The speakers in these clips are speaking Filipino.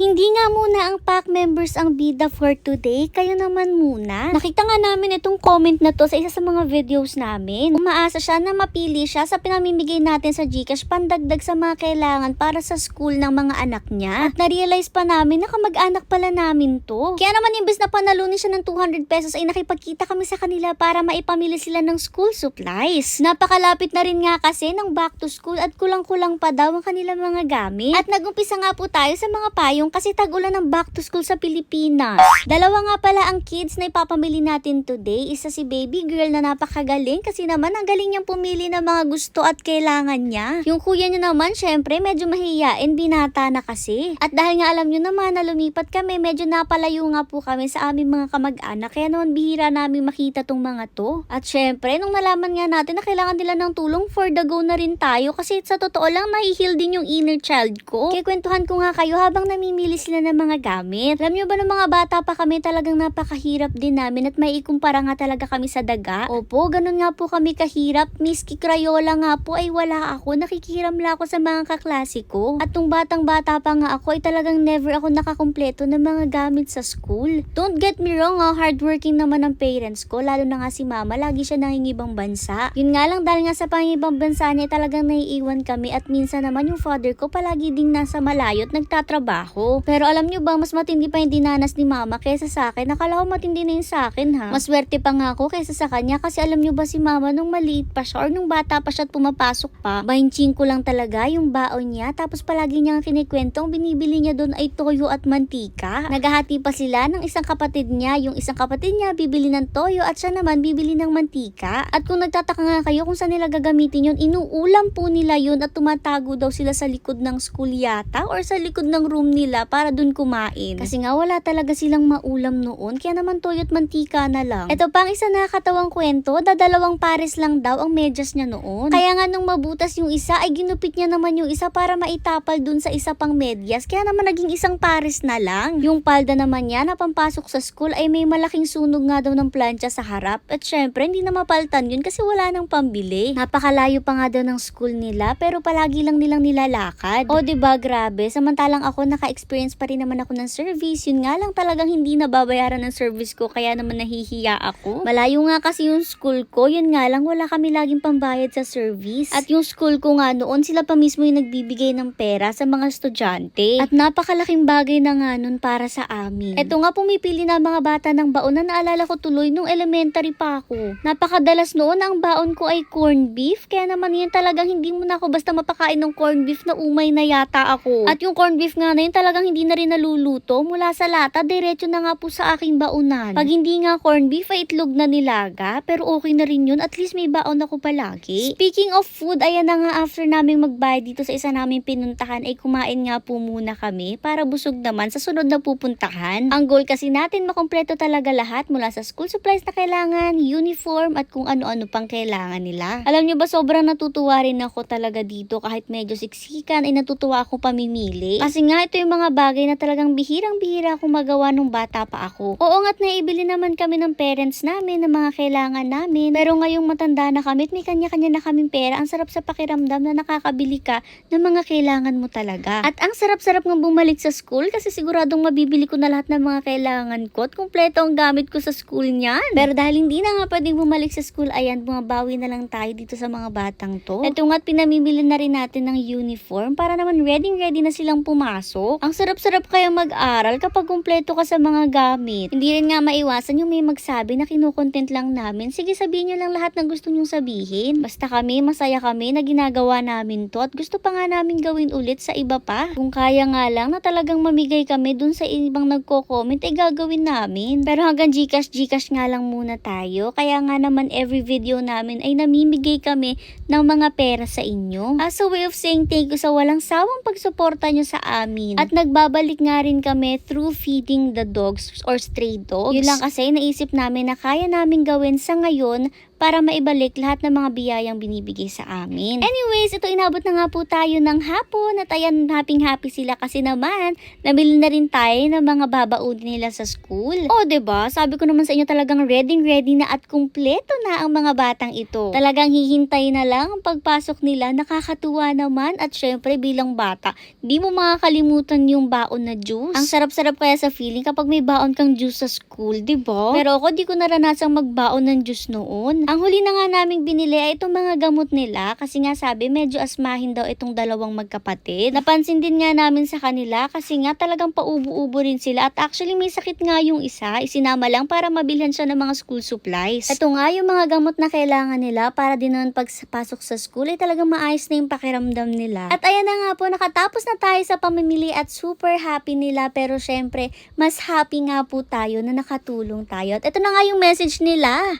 Hindi nga muna ang pack members ang bida for today, kayo naman muna. Nakita nga namin itong comment na to sa isa sa mga videos namin. Umaasa siya na mapili siya sa pinamimigay natin sa Gcash pandagdag sa mga kailangan para sa school ng mga anak niya. At na-realize pa namin na kamag-anak pala namin to. Kaya naman imbes na panalunin siya ng 200 pesos ay nakipagkita kami sa kanila para maipamili sila ng school supplies. Napakalapit na rin nga kasi ng back to school at kulang-kulang pa daw ang kanilang mga gamit. At nagumpisa nga po tayo sa mga payong kasi tag-ulan ng back to school sa Pilipinas. Dalawa nga pala ang kids na ipapamili natin today. Isa si baby girl na napakagaling kasi naman ang galing niyang pumili ng mga gusto at kailangan niya. Yung kuya niya naman, syempre, medyo mahihiyain, binata na kasi. At dahil nga alam niyo naman na lumipat kami, medyo napalayo nga po kami sa aming mga kamag-anak. Kaya naman bihira namin makita tong mga to. At syempre, nung nalaman nga natin na kailangan nila ng tulong, for the go na rin tayo. Kasi sa totoo lang, mahihil din yung inner child ko. Kaya kwentuhan ko nga kayo habang namimili sila ng mga gamit. Alam niyo ba ng mga bata pa kami talagang napakahirap din namin at may ikumpara nga talaga kami sa daga. Opo, ganun nga po kami kahirap. Miski Crayola nga po ay wala ako. Nakikiram lang ako sa mga kaklase ko. At nung batang bata pa nga ako ay talagang never ako nakakumpleto ng mga gamit sa school. Don't get me wrong ha, hardworking naman ang parents ko. Lalo na nga si mama, lagi siya nangingibang bansa. Yun nga lang dahil nga sa pangingibang bansa niya talagang naiiwan kami at minsan naman yung father ko palagi ding nasa malayo at nagtatrabaho. Pero alam nyo ba, mas matindi pa yung dinanas ni mama kaysa sa akin. Nakala ko matindi na yung sa akin ha. Mas swerte pa nga ako kaysa sa kanya kasi alam nyo ba si mama nung maliit pa siya or nung bata pa siya at pumapasok pa, bahinching ko lang talaga yung baon niya tapos palagi niyang kinikwento ang binibili niya doon ay toyo at mantika. Naghahati pa sila ng isang kapatid niya. Yung isang kapatid niya bibili ng toyo at siya naman bibili ng mantika. At kung nagtataka nga kayo kung saan nila gagamitin yun, inuulam po nila yun at tumatago daw sila sa likod ng school yata or sa likod ng room nila para dun kumain. Kasi nga wala talaga silang maulam noon, kaya naman toyo at mantika na lang. Ito pang isa nakakatawang kwento, dadalawang pares lang daw ang medyas niya noon. Kaya nga nung mabutas yung isa, ay ginupit niya naman yung isa para maitapal dun sa isa pang medyas. Kaya naman naging isang pares na lang. Yung palda naman niya na pampasok sa school ay may malaking sunog nga daw ng plancha sa harap. At syempre, hindi na mapaltan yun kasi wala nang pambili. Napakalayo pa nga daw ng school nila pero palagi lang nilang nilalakad. O 'di ba grabe, samantalang ako naka-experience pa rin naman ako ng service. Yun nga lang talagang hindi nababayaran ng service ko kaya naman nahihiya ako. Malayo nga kasi yung school ko, yun nga lang wala kami laging pambayad sa service. At yung school ko nga noon, sila pa mismo yung nagbibigay ng pera sa mga estudyante. At napakalaking bagay na nga nun para sa amin. Eto nga pumipili na mga bata ng baon na naalala ko tuloy nung elementary pa ako. Napakadalas noon ang baon ko ay corned beef, kaya naman yun talagang hindi mo na ako basta mapakain ng corned beef na umay na yata ako. At yung corned beef nga na yun talagang hindi na rin naluluto mula sa lata, diretso na nga po sa aking baunan. Pag hindi nga corned beef ay itlog na nilaga, pero okay na rin yun, at least may baon ako palagi. Speaking of food, ayan na nga after naming magbayad dito sa isa naming pinuntahan ay kumain nga po muna kami para busog naman sa sunod na pupuntahan. Ang goal kasi natin makompleto talaga lahat mula sa school supplies na kailangan, uniform at kung ano-ano pang kailangan nila. Alam nyo ba sobrang natutuwa rin ako talaga dito kahit medyo siksikan ay natutuwa ako pamimili. Kasi nga ito yung mga bagay na talagang bihirang-bihira akong magawa nung bata pa ako. Oo nga't naibili naman kami ng parents namin ng mga kailangan namin. Pero ngayong matanda na kami at may kanya-kanya na kaming pera, ang sarap sa pakiramdam na nakakabili ka ng mga kailangan mo talaga. At ang sarap-sarap ng bumalik sa school kasi siguradong mabibili ko na lahat ng mga kailangan ko at kumpleto ang gamit ko sa school niyan. Pero dahil hindi na nga pwedeng bumalik sa school, ayan, bumabawi na lang tayo dito sa mga batang to. Ito nga't pinamimili na rin natin ng uniform para naman ready-ready na silang pumasok. Ang sarap-sarap kaya mag-aral kapag kumpleto ka sa mga gamit. Hindi rin nga maiwasan yung may magsabi na kinukontent lang namin. Sige, sabihin nyo lang lahat ng gusto nyong sabihin. Basta kami, masaya kami na ginagawa namin to at gusto pa nga namin gawin ulit sa iba pa. Kung kaya nga lang na talagang mamigay kami dun sa ibang nagko-comment, ay gagawin namin. Pero hanggang Gcash, Gcash nga lang muna tayo. Kaya nga naman every video namin ay namimigay kami ng mga pera sa inyo. As a way of saying thank you sa walang sawang pagsuporta nyo sa amin. At nagbabalik nga rin kami through feeding the dogs or stray dogs. Yun lang kasi naisip namin na kaya namin gawin sa ngayon para maibalik lahat ng mga biyayang binibigay sa amin. Anyways, ito inabot na nga po tayo ng hapon at ayan, happy-happy sila kasi naman, nabili na rin tayo ng mga babaon nila sa school. O, 'di ba Sabi ko naman sa inyo talagang ready-ready na at kumpleto na ang mga batang ito. Talagang hihintay na lang ang pagpasok nila, nakakatuwa naman at syempre bilang bata, di mo makakalimutan yung baon na juice. Ang sarap-sarap kaya sa feeling kapag may baon kang juice sa school, 'di ba? Pero ako di ko naranasang magbaon ng juice noon. Ang huli na nga naming binili ay itong mga gamot nila kasi nga sabi medyo asmahin daw itong dalawang magkapatid. Napansin din nga namin sa kanila kasi nga talagang paubo-ubo rin sila at actually may sakit nga yung isa, isinama lang para mabilhan siya ng mga school supplies. Ito nga yung mga gamot na kailangan nila para din naman pagpasok sa school ay talagang maayos na yung pakiramdam nila. At ayan na nga po, nakatapos na tayo sa pamimili at super happy nila pero syempre mas happy nga po tayo na nakatulong tayo. At ito na nga yung message nila.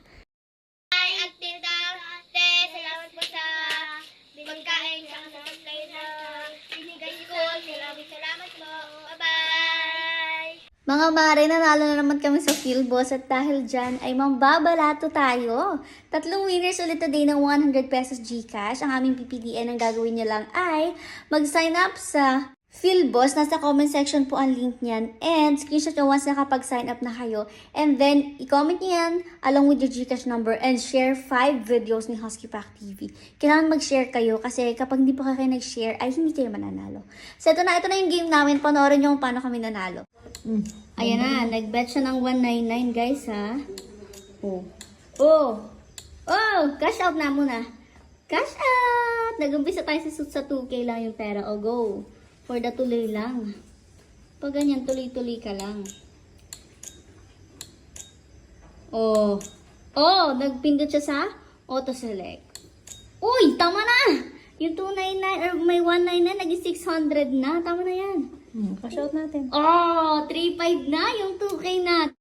Mga mare, nanalo na naman kami sa Field Boss at dahil dyan ay mambabalato tayo. Tatlong winners ulit today ng 100 pesos GCash. Ang aming PPDN ang gagawin nyo lang ay mag-sign up sa Field Boss. Nasa comment section po ang link niyan. And screenshot nyo once nakapag-sign up na kayo. And then, i-comment nyo yan along with your GCash number and share 5 videos ni Husky Pack TV. Kailangan mag-share kayo kasi kapag hindi po kayo nag-share ay hindi kayo mananalo. So ito na, ito na yung game namin. Panoorin nyo kung paano kami nanalo. Ayan na, nag-bet siya ng 199 guys ha. Oh. Oh. Oh, cash out na muna. Cash out! Nag-umpisa tayo sa, sa 2K lang yung pera. O go. For the tuloy lang. Pag ganyan, tuloy-tuloy ka lang. Oh. Oh, nagpindot siya sa auto select. Uy, tama na! Yung 299 or may 199, naging 600 na. Tama na yan. Hmm, cash out natin. Oh, 3.5 na yung 2K natin.